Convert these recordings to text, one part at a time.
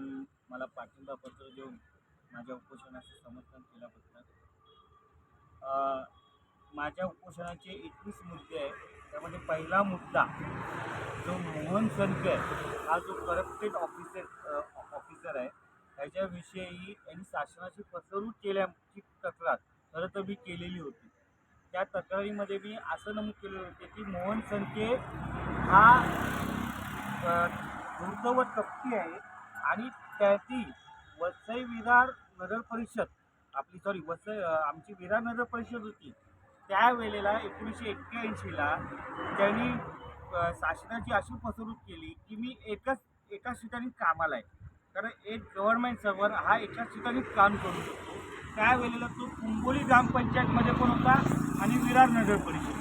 आपण मला पाठिंबा पत्र देऊन माझ्या उपोषणाचे समर्थन केल्याबद्दल माझ्या उपोषणाचे एकवीस मुद्दे आहे. त्यामध्ये पहिला मुद्दा जो मोहन संखे हा जो करप्टेड ऑफिसर ऑफिसर आहे त्याच्याविषयी त्यांनी शासनाची फसवणूक केल्याची तक्रार खरं तर मी केलेली होती. त्या तक्रारीमध्ये मी असं नमूद केले होते की मोहन संके हा अ, धूर्त व आहे आणि त्याची वसई विरार नगर परिषद आपली सॉरी वसई आमची विरार नगर परिषद होती. त्यावेळेला एकोणीसशे एक्क्याऐंशीला त्यांनी शासनाची अशी फसवणूक केली की मी एकच एकाच ठिकाणी कामाला आहे. कारण एक गव्हर्नमेंट सर्व्हर हा एकाच ठिकाणी काम करू शकतो. त्यावेळेला तो कुंबोली ग्रामपंचायतमध्ये पण होता आणि विरार नगर परिषद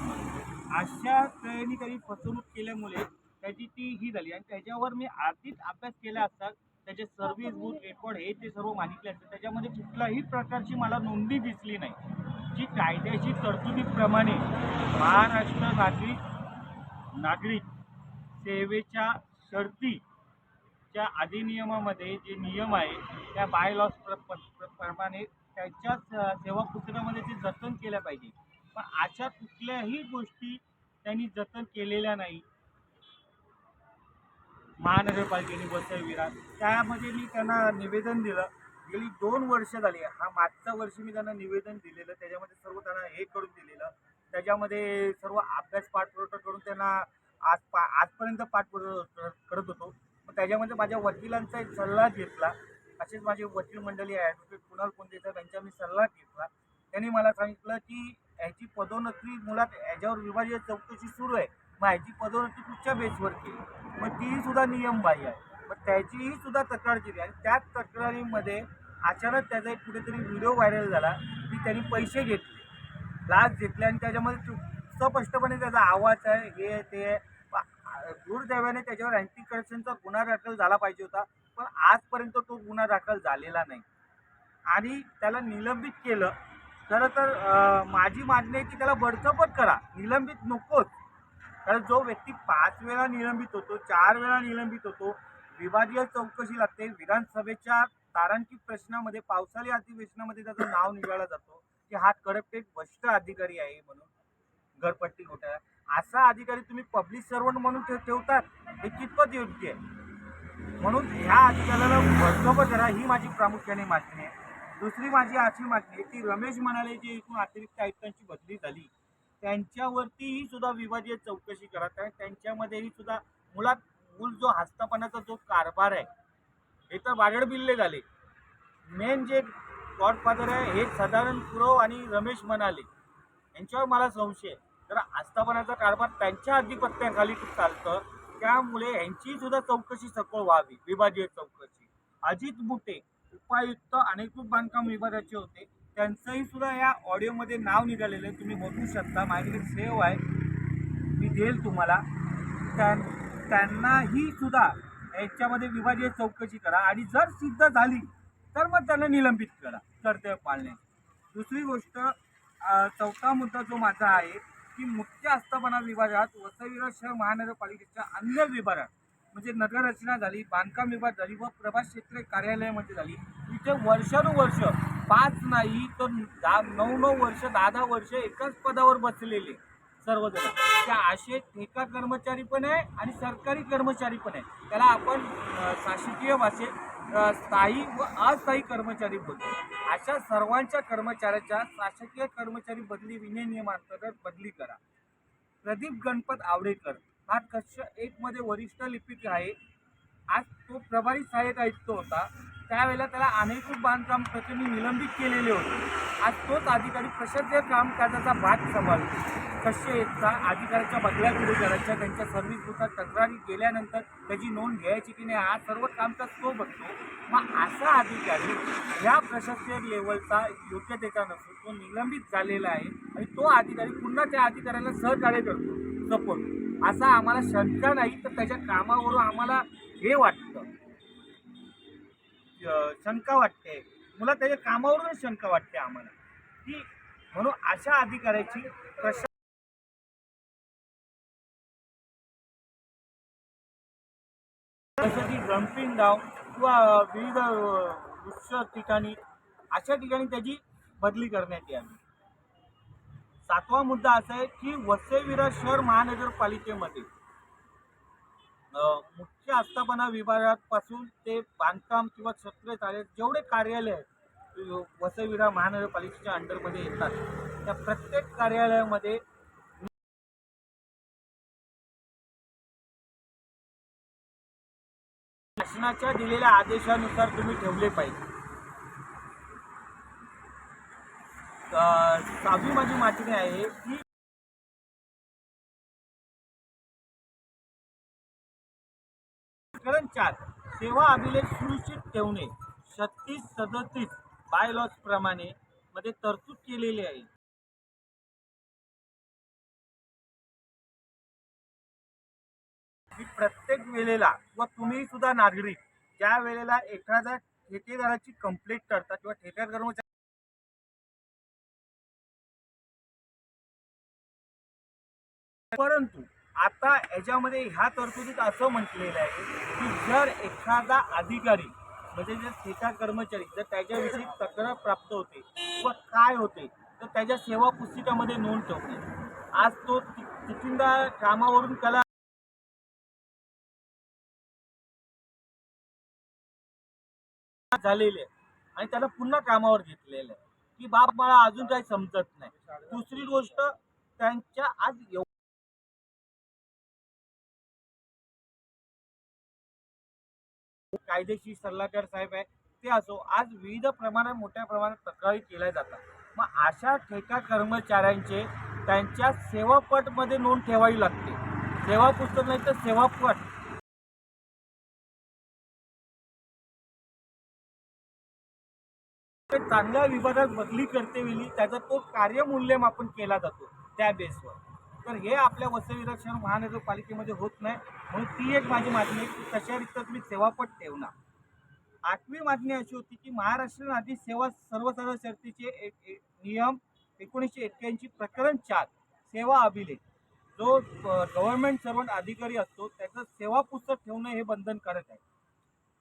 अशा तऱ्हेने त्यांनी फसवणूक केल्यामुळे त्याची ती ही झाली. आणि त्याच्यावर मी आर्थिक अभ्यास केला असता त्याचे सर्व्हिस बुक रेकॉर्ड हे ते सर्व मागितले असते. त्याच्यामध्ये कुठल्याही प्रकारची मला नोंदी दिसली नाही. जी कायद्याची तरतुदीप्रमाणे महाराष्ट्र नागरिक नागरिक सेवेच्या शर्तीच्या अधिनियमामध्ये जे नियम आहे त्या बाय लॉस प्रमाणे त्याच्या सेवा पुस्तकामध्ये ते जतन केल्या पाहिजे. पण अशा कुठल्याही गोष्टी त्यांनी जतन केलेल्या नाही. महानगरपालिकेने वसई विरार. त्यामध्ये मी त्यांना निवेदन दिलं. गेली दोन वर्ष झाली. हा मागच्या वर्षी मी त्यांना निवेदन दिलेलं. त्याच्यामध्ये सर्व त्यांना हे करून दिलेलं. त्याच्यामध्ये सर्व अभ्यास पाठपुरवठा करून त्यांना आज पा आजपर्यंत पाठपुरवठा करत होतो. मग त्याच्यामध्ये माझ्या वकिलांचा एक सल्ला घेतला. असेच माझे वकील मंडळी ॲडव्होकेट कुणाल कोंडेचा त्यांचा मी सल्ला घेतला. त्यांनी मला सांगितलं की ह्याची पदोन्नती मुळात याच्यावर विभागीय चौकशी सुरू आहे. मग पदोन्नती कुठच्या बेसवर केली मग तीही सुद्धा नियमबाह्य आहे. मग त्याचीही सुद्धा तक्रार केली आणि त्याच तक्रारीमध्ये अचानक त्याचा एक कुठेतरी व्हिडिओ व्हायरल झाला. की त्यांनी पैसे घेतले. लाच घेतले आणि त्याच्यामध्ये स्पष्टपणे त्याचा आवाज आहे हे ते आहे. दुर्दैवाने त्याच्यावर अँटी करप्शनचा गुन्हा दाखल झाला पाहिजे होता. पण आजपर्यंत तो गुन्हा दाखल झालेला नाही. आणि त्याला निलंबित केलं. खरं तर माझी मागणी आहे की त्याला बडतफत करा. निलंबित नकोच. कारण जो व्यक्ती पाच वेळा निलंबित होतो चार वेळा निलंबित होतो विभागीय चौकशी लागते विधानसभेच्या तारांकित प्रश्नामध्ये पावसाळी अधिवेशनामध्ये त्याचं नाव निघाला जातो की हा एक भ्रष्ट अधिकारी आहे म्हणून घरपट्टी घोटाळा. असा अधिकारी तुम्ही पब्लिक सर्वंट म्हणून ठेव ठेवतात हे कितपत योग्य आहे? म्हणून ह्या अधिकाऱ्याला बडतफत करा ही माझी प्रामुख्याने मागणी आहे. दुसरी माझी अशी मागणी आहे की रमेश म्हणाले जे एकूण अतिरिक्त आयुक्तांची बदली झाली त्यांच्यावरतीही सुद्धा विभागीय चौकशी करत आहे त्यांच्यामध्येही सुद्धा मुळात मूल जो हस्तापनाचा जो कारभार आहे हे तर वागड बिल्ले झाले. मेन जे गॉडफादर आहे हे साधारण पुरव आणि रमेश म्हणाले. यांच्यावर मला संशय तर आस्थापनाचा कारभार त्यांच्या अधिपत्याखाली चालतं. त्यामुळे यांची सुद्धा चौकशी सखोल व्हावी. विभागीय चौकशी. अजित बुटे उपायुक्त अनेकरूप बांधकाम विभागाचे होते. त्यांचंही सुद्धा या ऑडिओमध्ये नाव निघालेलं आहे. तुम्ही बघू शकता. माझ्याकडे सेव आहे. मी देईल तुम्हाला. त्यां- त्यांनाही सुद्धा याच्यामध्ये विभागीय चौकशी करा. आणि जर सिद्ध झाली तर मग त्यांना निलंबित करा. कर्तव्य पाळणे दुसरी गोष्ट चौथा मुद्दा जो माझा आहे की मुख्य आस्थापना विभागात वसईविरा शहर महानगरपालिकेच्या अन्य विभागात म्हणजे नगररचना झाली बांधकाम विभाग झाली व प्रभास क्षेत्र कार्यालयामध्ये झाली तिथे वर्षानुवर्ष पाच नाही तर दहा नऊ नऊ वर्ष दहा दहा वर्ष एकाच पदावर बसलेले सर्वजण. त्या असे ठेका कर्मचारी पण आहे आणि सरकारी कर्मचारी पण आहे. त्याला आपण शासकीय भाषेत स्थायी व अस्थायी कर्मचारी बोलतो. अशा सर्वांच्या कर्मचाऱ्याच्या शासकीय कर्मचारी बदली विनय नियमांतर्गत बदली करा. प्रदीप गणपत आवडेकर हा कक्ष एकमध्ये वरिष्ठ लिपिक आहे. आज तो प्रभारी सहाय्यक आयुक्त होता. त्यावेळेला त्याला अनेक बांधकाम प्रकरणी निलंबित केलेले होते. आज तोच अधिकारी प्रशासकीय कामकाजाचा भाग सांभाळतो? कसे एकचा अधिकाऱ्याच्या बदल्या कुठे करायच्या त्यांच्या सर्व्हिस बुकात तक्रारी गेल्यानंतर त्याची नोंद घ्यायची की नाही हा सर्व कामकाज तो बघतो. मग असा अधिकारी ह्या प्रशासकीय लेवलचा योग्यतेचा नसून तो निलंबित झालेला आहे आणि तो अधिकारी पुन्हा त्या अधिकाऱ्याला सहकार्य करतो सपोर्ट. असा आम्हाला शंका नाही तर त्याच्या कामावरून आम्हाला हे वाटतं. शंका वाटते. मुला त्याच्या कामावरूनच शंका वाटते आम्हाला. की म्हणून अशा अधिकाऱ्याची प्रश्न ग्रम्पिंग गाव किंवा विविध वृक्ष ठिकाणी अशा ठिकाणी त्याची बदली करण्यात यावी. सातवा मुद्दा असा आहे की वसईविरा शहर महानगरपालिकेमध्ये मुख्य आस्थापना विभागापासून ते बांधकाम किंवा छत्र चालेल जेवढे कार्यालय आहेत महानगरपालिकेच्या अंडरमध्ये येतात त्या प्रत्येक कार्यालयामध्ये शासनाच्या दिलेल्या आदेशानुसार तुम्ही ठेवले पाहिजे. अ, सहावी माझी मागणी आहे की प्रकरण चार. सेवा अभिलेख सुनिश्चित ठेवणे. छत्तीस सदतीस बायलॉज प्रमाणे मध्ये तरतूद केलेली आहे. की प्रत्येक वेळेला व तुम्ही सुद्धा नागरिक ज्या वेळेला एखाद्या ठेकेदाराची कंप्लेंट करता किंवा ठेकेदार कर्मचारी परंतु आता याच्यामध्ये ह्या तरतुदीत असं म्हटलेलं आहे की जर एखादा अधिकारी म्हणजे जर ठेका कर्मचारी जर त्याच्याविषयी तक्रार प्राप्त होते व काय होते तर त्याच्या सेवा पुस्तिकामध्ये नोंद ठेवणे आज तो तिथिंदा कामावरून त्याला झालेले आहे आणि त्याला पुन्हा कामावर घेतलेलं आहे. की बाप मला अजून काही समजत नाही. दुसरी गोष्ट त्यांच्या आज कायदेशीर सल्लागार साहेब आहे ते असो आज विविध प्रमाणात मोठ्या प्रमाणात तक्रारी केल्या जातात. मग अशा ठेका कर्मचाऱ्यांचे त्यांच्या सेवापटमध्ये नोंद ठेवावी लागते. सेवा पुस्तक नाही तर सेवापट चांगल्या विभागात बदली करते वेळी त्याचा तो कार्यमूल्यमापन केला जातो त्या बेसवर तर हे आपल्या वसई विरक्षण महानगरपालिकेमध्ये होत नाही. म्हणून ती एक माझी मागणी आहे की तशा रीत्या तुम्ही सेवापट ठेवणार. आठवी मागणी अशी होती की महाराष्ट्र आधी सेवा सर्वसाधारण शर्तीचे एक एक नियम एकोणीसशे एक्क्याऐंशी प्रकरण चार सेवा अभिलेख. जो गव्हर्नमेंट सर्वंट अधिकारी असतो त्याचं सेवा पुस्तक ठेवणं हे बंधनकारक आहे.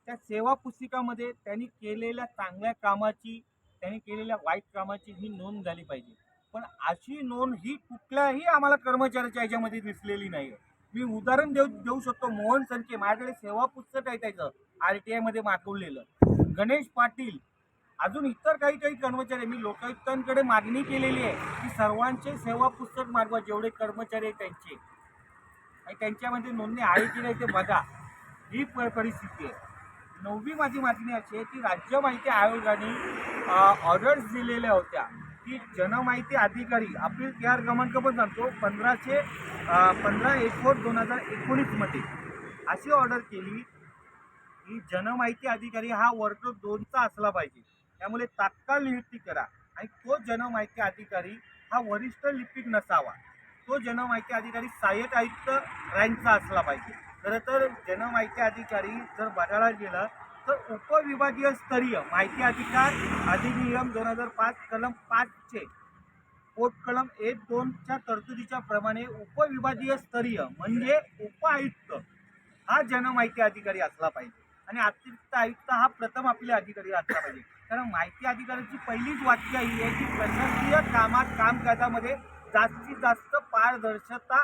त्या सेवा पुस्तिकामध्ये त्यांनी केलेल्या चांगल्या कामाची त्यांनी केलेल्या वाईट कामाची ही नोंद झाली पाहिजे. पण अशी नोंद ही कुठल्याही आम्हाला कर्मचाऱ्याच्या ह्याच्यामध्ये दिसलेली नाही मी उदाहरण देऊ देऊ शकतो मोहन संके माझ्याकडे सेवा पुस्तक आहे त्याचं आर टी आयमध्ये मागवलेलं. गणेश पाटील अजून इतर काही काही कर्मचारी मी लोकायुक्तांकडे मागणी केलेली आहे की सर्वांचे सेवा पुस्तक मागवा जेवढे कर्मचारी आहेत त्यांचे. आणि त्यांच्यामध्ये नोंदणी आहे की नाही ते बघा. ही प- परिस्थिती आहे. नववी माझी मागणी अशी आहे की राज्य माहिती आयोगाने ऑर्डर्स दिलेल्या होत्या. की जनमाहिती अधिकारी आपली के आर क्रमांक पण सांगतो पंधराशे पंधरा एकोट दोन हजार एकोणीसमध्ये अशी ऑर्डर केली की जनमाहिती अधिकारी हा वर्ग दोनचा असला पाहिजे. त्यामुळे तात्काळ नियुक्ती करा आणि तो जनमाहिती अधिकारी हा वरिष्ठ लिपिक नसावा. तो जनमाहिती अधिकारी सहाय्यक आयुक्त रँकचा असला पाहिजे. खरं तर जनमाहिती अधिकारी जर बघायला गेलं तर उपविभागीय स्तरीय माहिती अधिकार अधिनियम दोन हजार पाच कलम पाचचे पोट कलम एक दोनच्या तरतुदीच्या प्रमाणे उपविभागीय स्तरीय म्हणजे उपायुक्त हा जनमाहिती अधिकारी असला पाहिजे. आणि अतिरिक्त आयुक्त हा प्रथम आपले अधिकारी असला पाहिजे. कारण माहिती अधिकाऱ्याची पहिलीच वाक्य ही आहे की प्रशासकीय कामात कामकाजामध्ये जास्तीत जास्त पारदर्शकता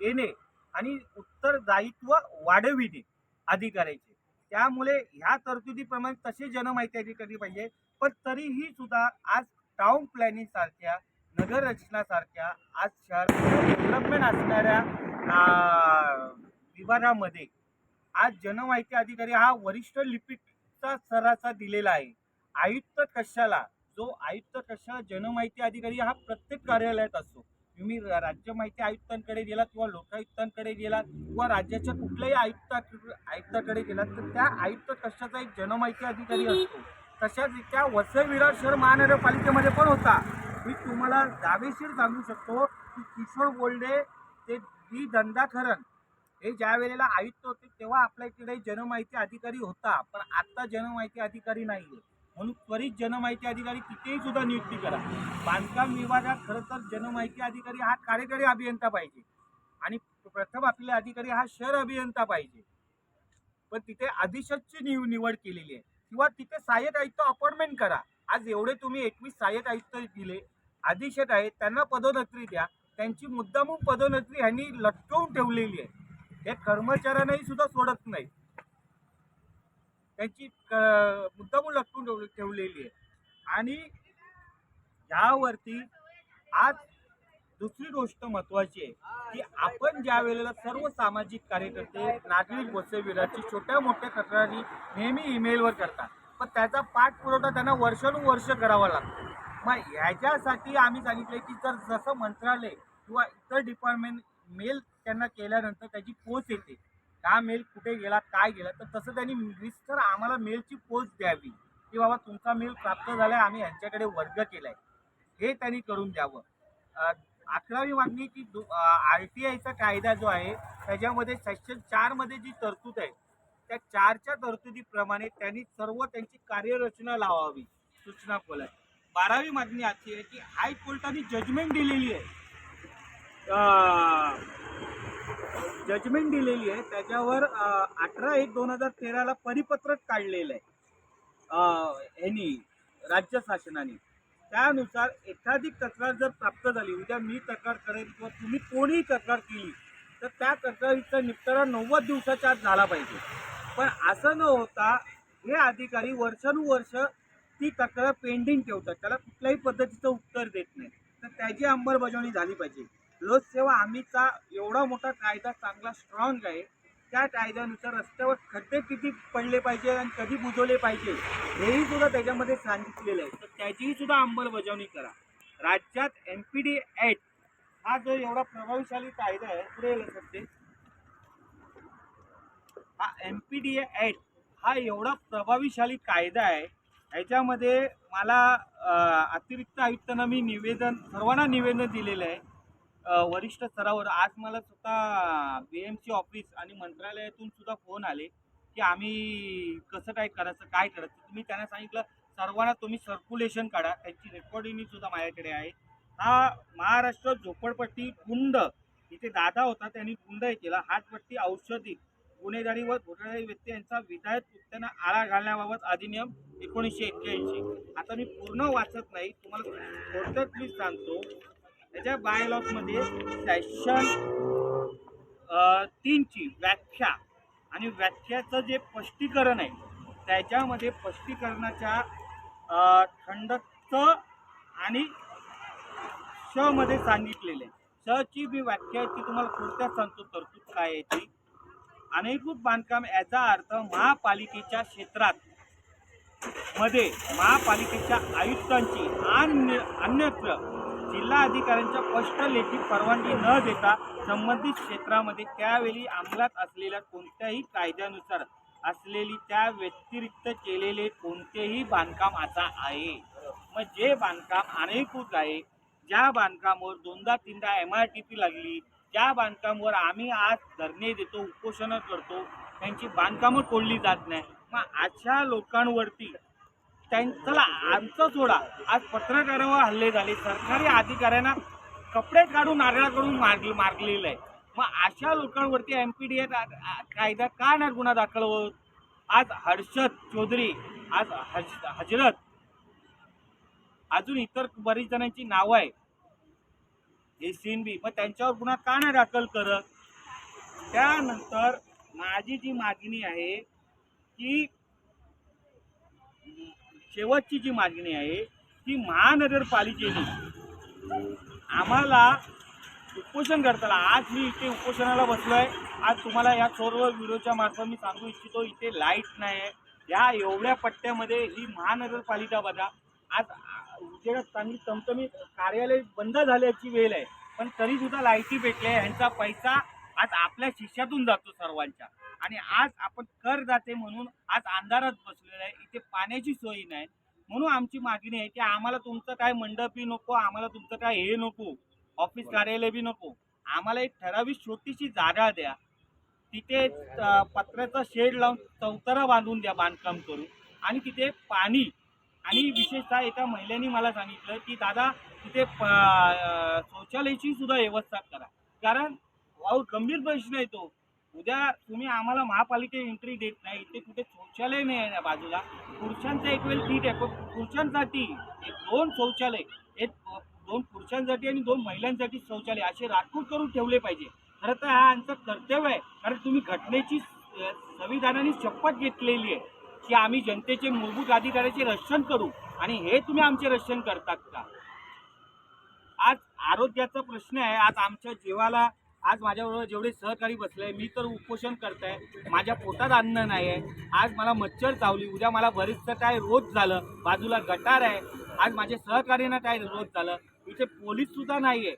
येणे आणि उत्तरदायित्व वाढविणे अधिकाऱ्याचे. त्यामुळे ह्या तरतुदीप्रमाणे तसे जनमाहिती अधिकारी पाहिजे. पण तरीही सुद्धा आज टाउन प्लॅनिंग सारख्या नगर रचनासारख्या आज शहर डेव्हलपमेंट असणाऱ्या विभागामध्ये आज जनमाहिती अधिकारी हा वरिष्ठ लिपिकचा सरासा दिलेला आहे. आयुक्त कशाला जो आयुक्त कक्षा जनमाहिती अधिकारी हा प्रत्येक कार्यालयात असतो. तुम्ही राज्य माहिती आयुक्तांकडे गेलात किंवा लोकायुक्तांकडे गेलात किंवा राज्याच्या कुठल्याही आयुक्ता आयुक्ताकडे गेलात तर त्या आयुक्त कशाचा एक जनमाहिती अधिकारी असतो? तशाच त्या वसई विरार शहर महानगरपालिकेमध्ये पण होता. मी तुम्हाला दावेशीर सांगू शकतो की किशोर बोल्डे ते डी दंडाखरण हे ज्या वेळेला आयुक्त होते तेव्हा आपल्या इकडे जनमाहिती अधिकारी होता. पण आत्ता जनमाहिती अधिकारी नाही आहे म्हणून त्वरित जनमाहिती अधिकारी तिथेही सुद्धा नियुक्ती करा. बांधकाम विभागात खरं तर जनमाहिती अधिकारी हा कार्यकारी अभियंता पाहिजे. आणि प्रथम आपले अधिकारी हा शहर अभियंता पाहिजे. पण तिथे अधीक्षकची निव निवड केलेली आहे. किंवा तिथे सहाय्यक आयुक्त अपॉइंटमेंट करा. आज एवढे तुम्ही एकवीस सहाय्यक आयुक्त दिले अधीक्षक आहेत त्यांना पदोन्नती द्या. त्यांची मुद्दामून पदोन्नती ह्यांनी लटकवून ठेवलेली आहे. हे कर्मचाऱ्यांनाही सुद्धा सोडत नाही. त्यांची क- मुद्दामून लटकून ठेव- ठेवलेली आहे. आणि यावरती आज दुसरी गोष्ट महत्वाची आहे की आपण ज्या वेळेला सर्व सामाजिक कार्यकर्ते नागरिक गोसेविराची छोट्या मोठ्या तक्रारी नेहमी ईमेलवर करतात. पण त्याचा पाठपुरवठा त्यांना वर्षानुवर्ष करावा लागतो. मग ह्याच्यासाठी आम्ही सांगितलं की जर जसं मंत्रालय किंवा इतर डिपार्टमेंट मेल त्यांना केल्यानंतर त्याची पोच येते. का मेल कुठे गेला काय गेला तर तसं त्यांनी मिस्टर आम्हाला मेलची पोच द्यावी. की बाबा तुमचा मेल प्राप्त झालाय आम्ही यांच्याकडे वर्ग केलाय. हे त्यांनी करून द्यावं. अकरावी मागणी की आर टी आयचा कायदा जो आहे त्याच्यामध्ये सेक्शन चारमध्ये जी तरतूद आहे त्या चारच्या तरतुदीप्रमाणे त्यांनी सर्व त्यांची कार्यरचना लावावी. सूचना खोलाय. बारावी मागणी अशी आहे की हायकोर्टाने जजमेंट दिलेली आहे. जजमेंट दिलेली आहे. त्याच्यावर अठरा एक दोन हजार तेराला परिपत्रक काढलेलं आहे. ह्यानी ह्यांनी राज्य शासनाने. त्यानुसार एखादी तक्रार जर प्राप्त झाली उद्या मी तक्रार करेन किंवा तुम्ही कोणीही तक्रार केली तर त्या तक्रारीचा निपटारा नव्वद दिवसाच्या आत झाला पाहिजे. पण असं न होता हे अधिकारी वर्षानुवर्ष ती तक्रार पेंडिंग ठेवतात. त्याला कुठल्याही पद्धतीचं उत्तर देत नाही. तर त्याची अंमलबजावणी झाली पाहिजे. लोकसेवा हमीचा एवढा मोठा कायदा चांगला स्ट्रॉंग आहे त्या कायद्यानुसार रस्त्यावर खड्डे किती पडले पाहिजे आणि कधी बुजवले पाहिजे हेही सुद्धा त्याच्यामध्ये सांगितलेलं आहे. तर त्याचीही सुद्धा अंमलबजावणी करा. राज्यात एम पी डी ॲक्ट हा जो एवढा प्रभावशाली कायदा आहे पुढे सध्या हा एम पी डी ॲक्ट हा एवढा प्रभावीशाली कायदा आहे ह्याच्यामध्ये मला अतिरिक्त आयुक्तांना मी निवेदन सर्वांना निवेदन दिलेलं आहे. वरिष्ठ स्तरावर आज मला स्वतः बी एम सी ऑफिस आणि मंत्रालयातून सुद्धा फोन आले की आम्ही कसं काय करायचं काय करायचं? तुम्ही त्यांना सांगितलं सर्वांना तुम्ही सर्क्युलेशन काढा. त्यांची रेकॉर्डिंग सुद्धा माझ्याकडे आहे. हा महाराष्ट्र झोपडपट्टी गुंड इथे दादा होता त्यांनी गुंड केला. हातपट्टी औषधी गुन्हेगारी व घोटाळी व्यक्ती यांचा विधायक कृत्यांना आळा घालण्याबाबत अधिनियम एकोणीसशे एक्क्याऐंशी. आता मी पूर्ण वाचत नाही. तुम्हाला थोडक्यात प्लीज सांगतो त्याच्या बायलॉगमध्ये सेशन तीनची व्याख्या. आणि व्याख्याचं जे स्पष्टीकरण आहे त्याच्यामध्ये स्पष्टीकरणाच्या अ, खंडच आणि श मध्ये सांगितलेले. शची ची मी व्याख्या आहे ती तुम्हाला थोडक्यात सांगतो तरतूद काय आहे ती? अनधिकृत बांधकाम याचा अर्थ महापालिकेच्या क्षेत्रात मध्ये महापालिकेच्या आयुक्तांची आणि अन्यत्र जिल्हा अधिकाऱ्यांच्या स्पष्ट लेखी परवानगी न देता संबंधित क्षेत्रामध्ये त्यावेळी अंमलात असलेल्या कोणत्याही कायद्यानुसार असलेली त्या व्यतिरिक्त केलेले कोणतेही बांधकाम आता आहे. मग जे बांधकाम अनेकूत आहे ज्या बांधकामावर दोनदा तीनदा एम आर टी पी लागली ज्या बांधकामावर आम्ही आज धरणे देतो उपोषणं करतो त्यांची बांधकामं तोडली जात नाही. मग अशा लोकांवरती त्यांचा आमचं सोडा. आज पत्रकारावर हल्ले झाले. सरकारी अधिकाऱ्यांना कपडे काढून नारळाकडून मार मारलेलं आहे. मग अशा लोकांवरती एम पी डी ए कायदा का नाही गुन्हा दाखल होत? आज हर्षद चौधरी आज हज हजरत अजून इतर बरीच जणांची नावं आहे हे एन बी. मग त्यांच्यावर गुन्हा का नाही दाखल करत? त्यानंतर माझी जी मागणी आहे की शेवटची जी मागणी आहे ती महानगरपालिकेने आम्हाला उपोषण करताना आज मी इथे उपोषणाला बसलो आहे आज तुम्हाला या सर्व व्हिडिओच्या मार्फत मी सांगू इच्छितो इथे लाइट नाही आहे या एवढ्या पट्ट्यामध्ये ही महानगरपालिका बघा. आज उजेडात चांगली चमचमी कार्यालय बंद झाल्याची वेळ आहे. पण तरी सुद्धा लाईटी भेटल्या ह्यांचा पैसा आज आपल्या शिष्यातून जातो सर्वांच्या. आणि आज आपण कर जाते म्हणून आज अंधारात बसलेलं आहे. इथे पाण्याची सोय नाही. म्हणून आमची मागणी आहे की आम्हाला तुमचं काय मंडपी नको आम्हाला तुमचं काय हे नको ऑफिस कार्यालय बी नको. आम्हाला एक ठराविक छोटीशी जागा द्या. तिथे पत्र्याचा शेड लावून चौतारा बांधून द्या बांधकाम करून. आणि तिथे पाणी आणि विशेषतः एका महिलेने मला सांगितलं की दादा तिथे शौचालयाची सुद्धा व्यवस्था करा. कारण गंभीर प्रश्न येतो उद्या तुम्ही आम्हाला महापालिके एंट्री देत नाही. इथे कुठे शौचालय नाही आहे ना बाजूला. पुरुषांचं एक वेळ ठीक आहे पण पुरुषांसाठी एक दोन शौचालय एक दोन पुरुषांसाठी आणि दोन महिलांसाठी शौचालय असे राखून करून ठेवले पाहिजे. खरं तर हा आमचं कर्तव्य आहे कारण तुम्ही घटनेची संविधानाने शपथ घेतलेली आहे की आम्ही जनतेचे मूलभूत अधिकाराचे रक्षण करू. आणि हे तुम्ही आमचे रक्षण करतात का? आज आरोग्याचा प्रश्न आहे आज आमच्या जीवाला आज माझ्याबरोबर जेवढे सहकारी बसले मी तर उपोषण करताय. माझ्या पोटात अन्न नाही आहे आज मला मच्छर चावली. उद्या मला बरीचसं काय रोज झालं. बाजूला गटार आहे. आज माझ्या सहकार्यांना काय रोज झालं? इथे पोलीस सुद्धा नाही आहे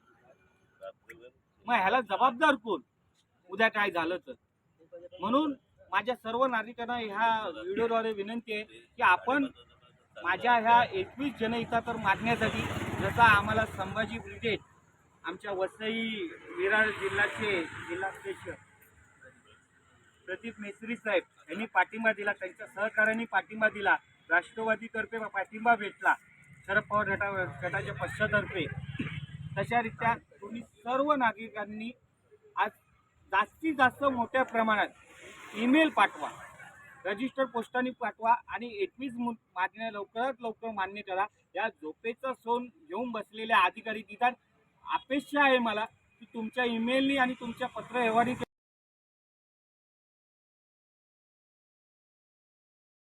मग ह्याला जबाबदार कोण? उद्या काय झालं तर? म्हणून माझ्या सर्व नागरिकांना ह्या व्हिडिओद्वारे विनंती आहे की आपण माझ्या ह्या एकवीस जनहिता तर मागण्यासाठी जसा आम्हाला संभाजी ब्रिगेड आमच्या वसई विरार जिल्ह्याचे जिल्हाध्यक्ष प्रदीप मेसरी साहेब यांनी पाठिंबा दिला त्यांच्या सहकार्याने पाठिंबा दिला. राष्ट्रवादीतर्फे पाठिंबा भेटला. शरद पवार गटा गटाच्या पक्षातर्फे. तशारित्या तुम्ही सर्व नागरिकांनी आज जास्तीत जास्त मोठ्या प्रमाणात ईमेल पाठवा रजिस्टर पोस्टाने पाठवा आणि एकवीस मागण्या लवकरात लवकर मान्य करा. या झोपेचं सोन घेऊन बसलेल्या अधिकारी तिथं अपेक्षा आहे मला की तुमच्या ईमेलनी आणि तुमच्या पत्रव्यवहारी